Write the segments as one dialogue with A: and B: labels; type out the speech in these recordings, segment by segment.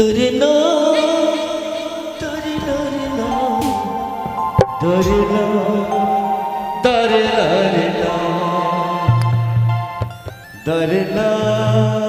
A: তোরে নো তোরে নো রে নো তোরে নো তোরে নো রে নো তোরে নো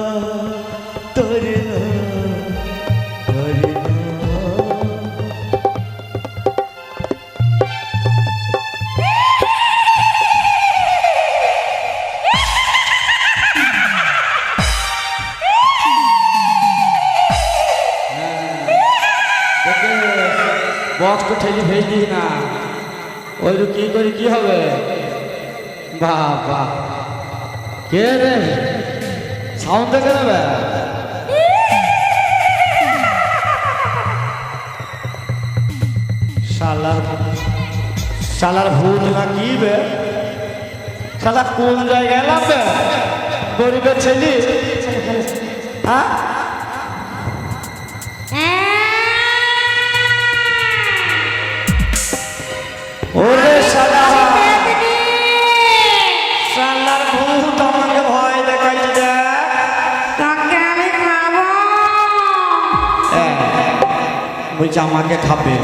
A: বক্স তো ঠেলি দিস না। ওই কি করি, কি হবে? বাহ কে রে? সাউন্ড দেখে নেবে? শালার শালার ভূত না কি বে? শালা কোন জায়গায় নামবে গরিবের ছেলে। হ্যাঁ? আমাকে
B: খাবে।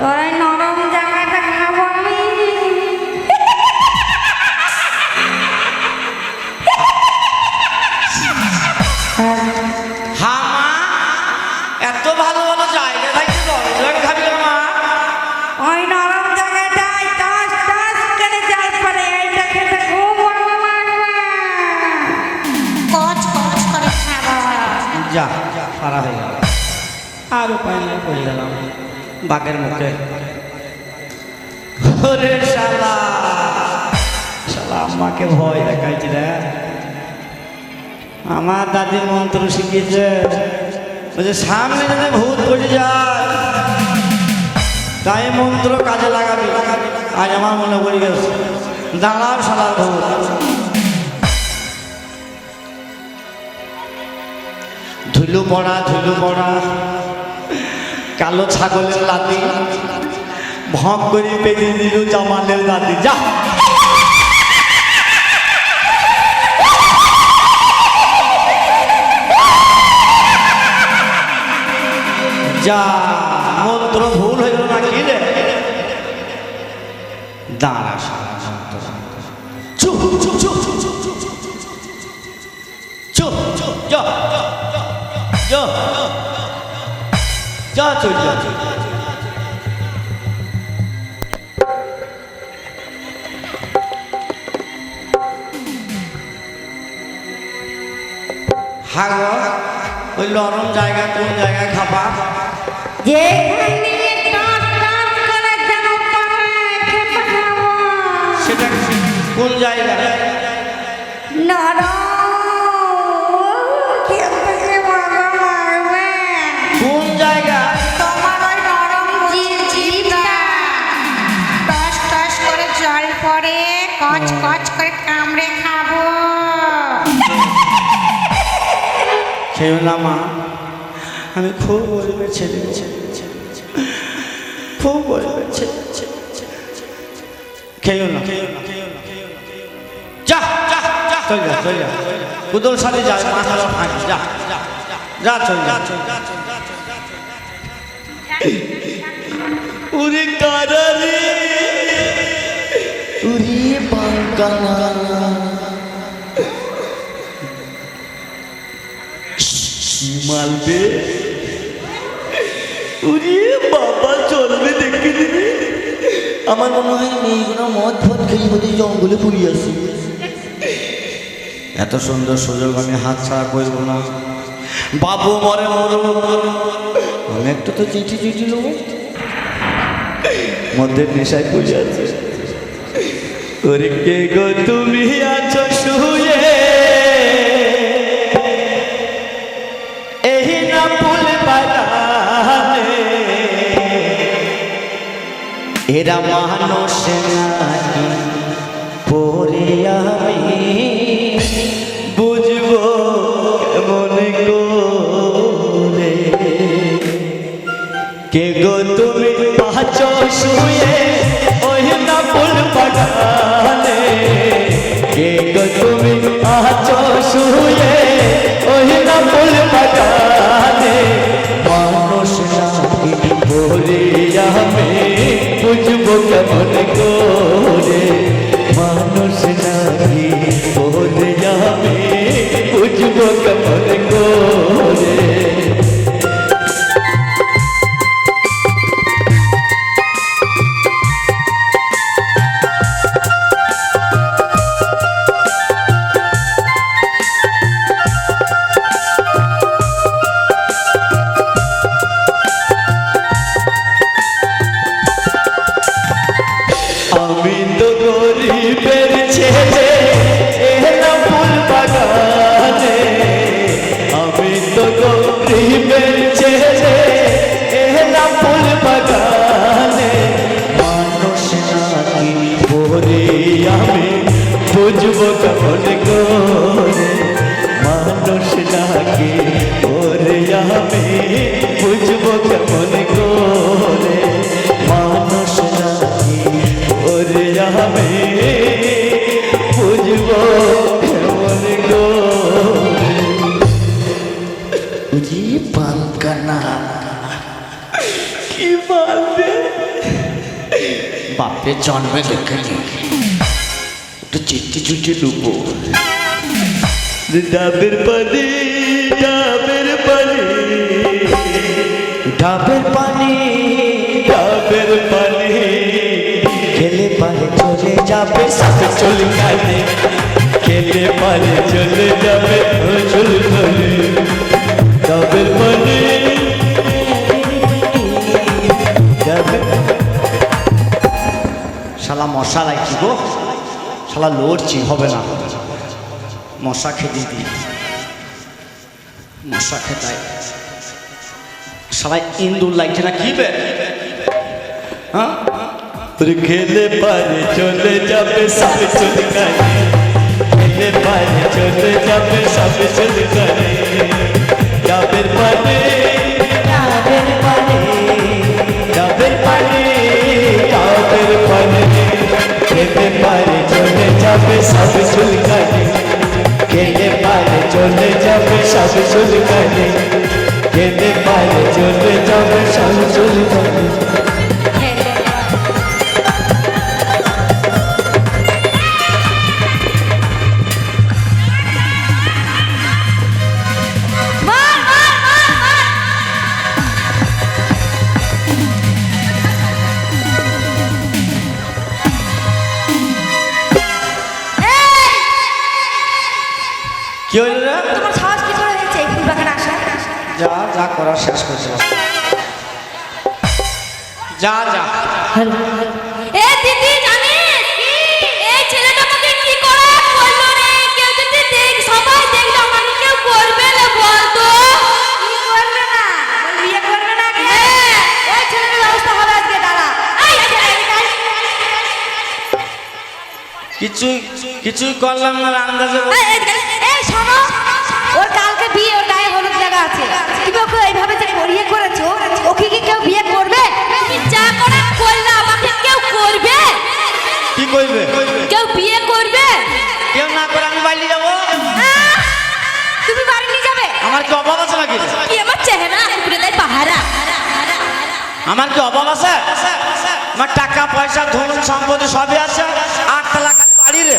B: তোর নরম জায়গাটা খাব আমি।
A: হ্যাঁ মা এত ভালো ভালো জায়গা থাকছে খাবি মা?
B: ওই নরম জায়গাটায় টস টস করে জল পড়ে এইটা খেতে খুব ভালো লাগবে। কচ কচ করে খাব।
A: যা সারা হয়ে আর উপায় নাই করে দিলাম বাঘের মুখে। আমাকে ভয় দেখাইছে রে। আমার দাদি মন্ত্র শিখিয়েছে, বলছে, সামনে যদি ভূত পড়ে যায়, তাই মন্ত্র কাজে লাগাবি। আজ আমার মনে পড়ে গেছে দাঁড়াও শালার ভূত। ধুলু পড়া ধুলু পড়া। কালো ছাগলের লাতি ভক করে পেতে দিল জামালের দাদি যা। যা, মন্ত্র ভুল হইল না কি রে? দাঁড়া চুপ চুপ। চলিয়া হাগর ওই নরম জায়গা কোন জায়গায় খাবা? সেটা কোন জায়গা
B: নরম কচ কচ করে কামড়ে খাব।
A: না মা। আমি খুব গরিবের ছেলে খুব গরিবের ছেলে খেয়েও না। যা উরে বাঙ্গানা মালবে উরে বাবা, চলবে দেখে
C: আমার মনে হয় মেয়েগুলো মদ ফদ খেয়ে বোধ জঙ্গলে পুড়ি আসি
A: এত সুন্দর সুযোগ আমি হাত ছাড়া করব না। বাবু মরে, মরো আমি একটা তো চিঠি চিঠি নেব মধ্যে নেশায় পড়ে আছে। ওরে কে গো তুমি আছো শুয়ে? এই না ফুল এরা মানুষ নাকি
C: so বাপের জন্মে দেখেনি একটু চিঠি চুটি লুবো ডাবের পানি ডাবের পানি ডাবের পানি ডাবের পানি খেলে পারে চলে যাবে সাথে চলে গেলে খেলে পারে চলে যাবে চলে গেলে ডাবের পানি
A: শালা কি গো? শালা লড়ছি, হবে না। মশা খেতে দিই মশা খেতায় শালা ইন্দুর লাগছে না, কি বে? হ্যাঁ?
C: খেলে পারে চলে যাবে সব চলে গেলে খেলে পারে চলে যাবে সব চলে গেলে ডাবের সব চলে গেলে খেলে পারে চলে যাবে সব চলে গেলে খেলে পারে চলে যাবে সব
A: কি হইল রে?
B: তোমার সাহস কি করে হয়েছে এই ফুল বাগানে আসা
A: যা যা করার শেষ করেছিলাম যা যা।
B: এ দিদি জানিস এই ছেলেটা আমাকে কি করে বলল রে? কেউ যদি দেখ সবাই দেখলে আমাকে কেউ করবে না বলতো? কি করবে না। বিয়ে করবে না হ্যাঁ। ওই ছেলেটার ব্যবস্থা হবে আজকে দাঁড়া। এই এই, এই, এই,
A: কিছুই কিছুই করলাম না আন্দাজে
B: বিয়ে করেছ? ওকে কি কেউ বিয়ে করবে? যা করে করলে আমাকে কেউ করবে?
A: কি করবে?
B: কেউ বিয়ে করবে?
A: কেউ না করে আমি বাইরে যাব!
B: তুমি বাড়ি নিয়ে যাবে?
A: আমার কি অভাব আছে নাকি?
B: কি আমার চেহারা? উপরে দেয় পাহারা।
A: আমার কি অভাব আছে? আমার টাকা পয়সা ধন সম্পত্তি সবই আছে। আটতলা খালি বাড়ি রে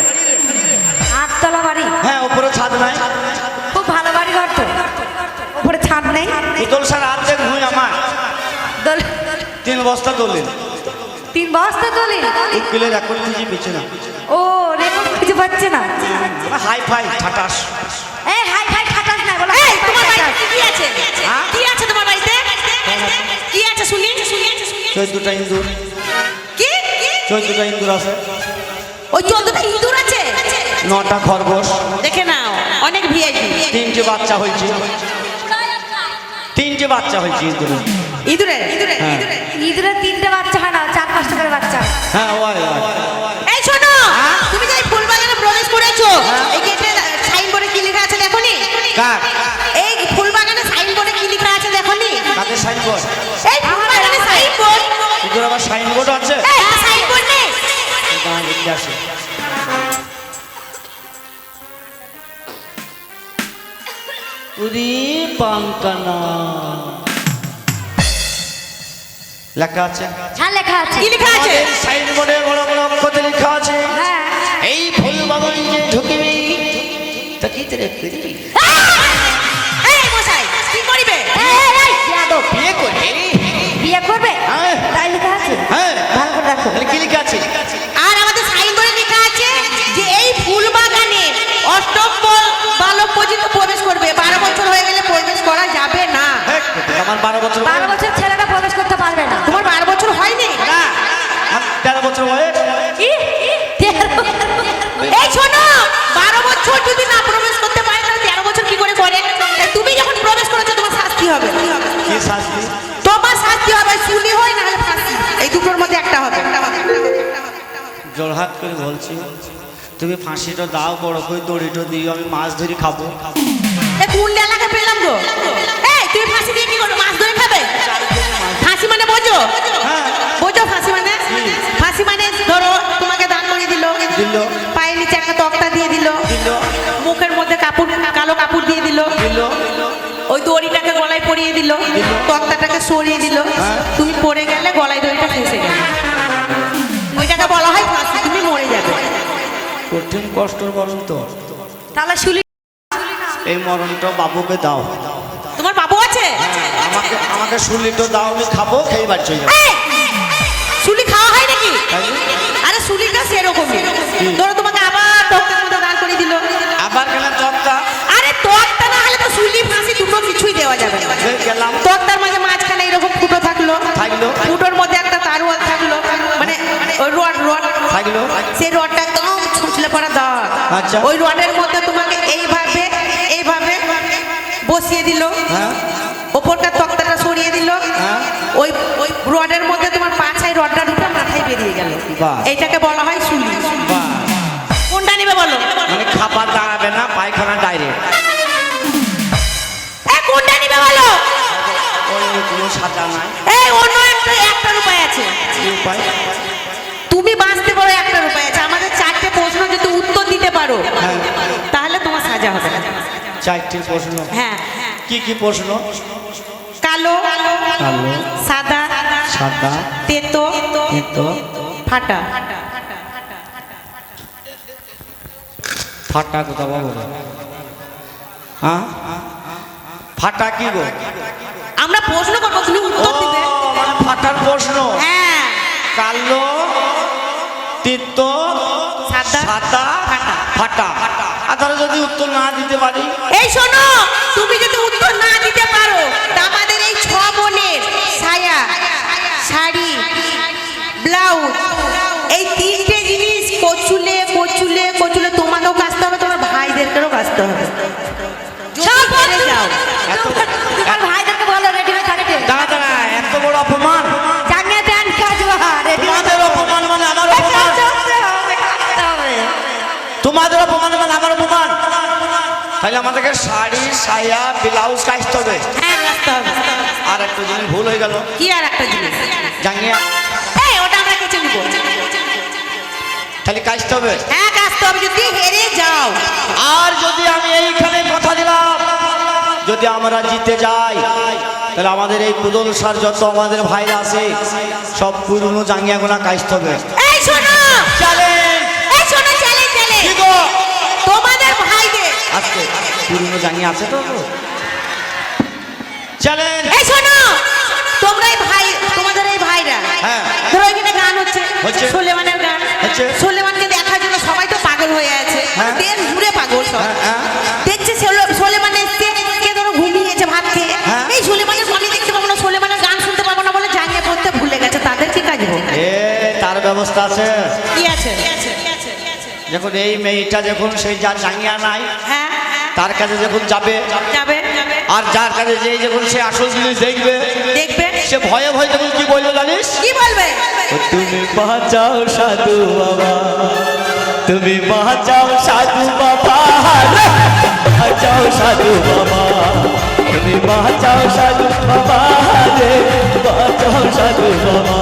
B: আটতলা বাড়ি?
A: হ্যাঁ উপরে ছাদ নাই
B: খুব ভালো বাড়ি ঘর তো ছাদ নেই?
A: পুতল সার হাত দেখ ভুঁই আমার। তিন বস্তা দলিল।
B: তিন বস্তা তোলে
A: উকিলের রেকর্ড খুঁজি পেছে না।
B: ও রেকর্ড খুঁজে পাচ্ছে না।
A: হাই ফাই ঠাটাস।
B: এই হাই হাই খাটাস না বলো
D: এই তোমার বাড়িতে কি আছে?
A: হ্যাঁ?
D: কি আছে তোমার বাড়িতে? কি আছে শুনি?
A: চোদ্দটা ইন্দুর।
D: কি? কি?
A: চোদ্দটা ইন্দুর আছে।
D: ওই চোদ্দটা ইঁদুর আছে?
A: নটা খরগোশ।
D: দেখে নাও অনেক ভিআইপি
A: তিনটে বাচ্চা হয়েছে। তিনটে বাচ্চা হয়েছে ইন্দুরের
D: ইঁদুরে ইঁদুরে
A: হ্যাঁ।
D: ইঁদুরে
B: তিনটে বাচ্চা হয় না চার পাঁচটা করে বাচ্চা
A: হ্যাঁ। ওই ওই।
D: এই শোনো
A: হ্যাঁ?
D: তুমি যে এই ফুল বাগানে প্রবেশ করেছ এই গেটে সাইন বোর্ডে কি লেখা আছে দেখোনি?
A: কাক
D: এই ফুল বাগানে সাইন বোর্ডে কি লেখা আছে দেখোনি?
A: কাকে সাইন বোর্ড
D: এই ফুল বাগানে সাইন বোর্ড
A: ইন্দুর আবার সাইন বোর্ড আছে?
D: এই সাইন বোর্ড নেই
A: দাঁড়া দেখতে আসে উরি পাঙ্কানা। লেখা আছে?
B: হ্যাঁ লেখা আছে।
D: কি লেখা আছে?
A: সাইন বোর্ডে বড় বড় কত লেখা আছে।
B: হ্যাঁ।
A: এই ফুল বাগানে যে ঢুকিবি
D: কি তেরে
B: এই
D: বারো বছর
A: বারো বছর
B: ছেলেটা প্রবেশ করতে পারবে না।
D: তোমার বারো বছর হয়নি?
A: না। তেরো বছর বয়স
D: এই শোনো বারো বছর যদি না প্রবেশ করতে পারে তাহলে তেরো বছর কি করে করে? তুমি যখন প্রবেশ করেছ তোমার শাস্তি হবে।
A: কি শাস্তি?
D: তোমার শাস্তি হবে শুনি হয় না হলে ফাঁসি। এই দুটোর মধ্যে একটা হবে।
A: জোরহাত করে বলছি তুমি ফাঁসিটা দাও বড় করে দড়িটা দিও আমি মাছ ধরি খাব।
D: কোন এলাকা পেলাম গো। বোঝো ফাঁসি মানে? ফাঁসি মানে ধরো তোমাকে দান করে দিল। পায়ের নিচে একটা তক্তা দিয়ে দিল মুখের মধ্যে কাপড় কালো কাপড় দিয়ে দিল ওই দড়িটাকে গলায় পরিয়ে দিল তক্তাটাকে সরিয়ে দিল
A: হ্যাঁ।
D: তুমি পড়ে গেলে গলায় দড়িটা ফেসে গেল। ওইটাকে বলা হয় ফাঁসি তুমি মরে যাবে।
A: কঠিন কষ্টর মরণ তো।
B: তাহলে শুলি
A: এই মরণটা বাবুকে দাও। আমাকে আমাকে শুলিটো দাও আমি খাব খেয়ে বাড়ি চলে যাব।
D: শুলি খাওয়া হয় নাকি? আরে শুলিটা সেরকমই। ধরো তোমাকে আবার তক্তার মধ্যে দাঁড় করে দিল।
A: আবার কেন তক্তা?
D: আরে তক্তা না হলে তো শুলি ফাঁসি দুটো কিছুই দেওয়া যাবে
A: গেলাম।
D: তক্তার মাঝে মাঝখানে এরকম ফুটো থাকল।
A: থাকল।
D: ফুটোর মধ্যে একটা তারুয়াল থাকল। মানে ওই রড রড।
A: থাকল।
D: সেই রডটা একদম ছুটলে পড়া দাও
A: আচ্ছা।
D: ওই রডের মধ্যে তোমাকে এইভাবে এইভাবে বসিয়ে দিল।
A: হ্যাঁ।
D: ওপরটা তক্তাটা সরিয়ে দিল।
A: হ্যাঁ।
D: ওই ওই রডের মধ্যে তোমার পাছায় রডটা ঢুকে মাথায় বেরিয়ে গেল। এইটাকে বলা হয় শুলি কোনটা নেবে বলো?
A: মানে খাবার দাঁড়াবে না পায়খানা ডাইরেক্ট
D: কোনটা নেবে বলো?
A: কোনো সাজা নাই।
D: এই অন্য একটা একটার উপায় আছে।
A: উপায়
D: তুমি বাঁচতে পারো একটার উপায় আছে। আমাদের চারটে প্রশ্ন যদি উত্তর দিতে পারো
A: হ্যাঁ।
D: তাহলে তোমার সাজা হবে।
A: চারটি প্রশ্ন?
D: হ্যাঁ।
A: কি কি প্রশ্ন?
D: কালো
A: কালো
D: সাদা
A: সাদা
D: তেতো
A: কিন্তু
D: ফাটা।
A: ফাটা কোথা বাবু হ্যাঁ? ফাটা কি গো?
D: আমরা প্রশ্ন করব তুমি উত্তর দিবে।
A: মানে ফাটার প্রশ্ন।
D: হ্যাঁ।
A: কালো তিত্ত
D: সাদা,
A: আর তাহলে যদি উত্তর না দিতে পারি?
D: এই শোনো তুমি যদি উত্তর না দিতে পারো তা আমাদের এই ছ বোনের ছায়া শাড়ি ব্লাউজ এই তিনটে জিনিস কচুলে কচুলে কচুলে তোমাকেও কাচতে হবে তোমার ভাইদেরকেও কাচতে হবে।
B: সব
D: যাও।
A: এত-
B: তোমার ভাইদেরকে
A: তাহলে আমাদেরকে শাড়ি সায়া ব্লাউজ কাচতে হবে।
D: হ্যাঁ কাচতে হবে।
A: আর একটা জিনিস ভুল হয়ে গেল।
D: কি আর একটা জিনিস?
A: জাঙ্গিয়া
D: এই ওটা আমরা কেচে নিব।
A: খালি কাচতে হবে।
D: হ্যাঁ কাচতে হবে। যদি হেরে যাও।
A: আর যদি আমি এইখানে কথা দিলাম যদি আমরা জিতে যাই তাহলে আমাদের এই কুদল সার যত আমাদের ভাইরা আছে সব পুরনো জাঙ্গিয়া গোনা কাচতে হবে।
D: এই শোনো।
A: চ্যালেঞ্জ
D: এই শোনো চ্যালেঞ্জ চ্যালেঞ্জ
A: কি গো
D: তোমাদের ভাইদের
A: আজকে পুরনো জাঙ্গিয়া আছে তো চ্যালেঞ্জ
D: এই শোনো! তোমরা এই ভাই তোমাদের এই ভাইরা
A: হ্যাঁ।
D: ধরো এখানে গান হচ্ছে
A: হচ্ছে।
D: সোলেমানের গান।
A: হচ্ছে।
D: সোলেমানকে দেখার জন্য সবাই তো পাগল হয়ে আছে।
A: হ্যাঁ।
D: দেশ ঘুরে পাগল সব।
A: হ্যাঁ, হ্যাঁ।
D: দেখছে সোলে- সোলেমান এসছে কে ধরো ঘুমিয়েছে ভাত খেয়ে।
A: হ্যাঁ।
D: এই সোলেমানের আমি দেখতে পাবো না সোলেমানের গান শুনতে পাবো না বলে জানিয়ে পড়তে ভুলে গেছে। তাদের কি কাজ হবে
A: এ তার ব্যবস্থা আছে।
D: কি আছে?
A: যখন এই মেয়েটা যখন সেই যার জাঙ্গিয়া নাই।
D: হ্যাঁ হ্যাঁ,
A: তার কাছে যখন যাবে
D: যাবে।
A: আর যার কাছে যেই যখন সে আসল জিনিস দেখবে
D: দেখবে।
A: সে ভয়ে ভয়ে তখন কি বলল জানিস?
D: কি বলবে?
C: তুমি বাঁচাও সাধু বাবা তুমি বাঁচাও সাধু বাবা! বাঁচাও সাধু বাবা তুমি বাঁচাও সাধু বাবা রে বাঁচাও সাধু বাবা।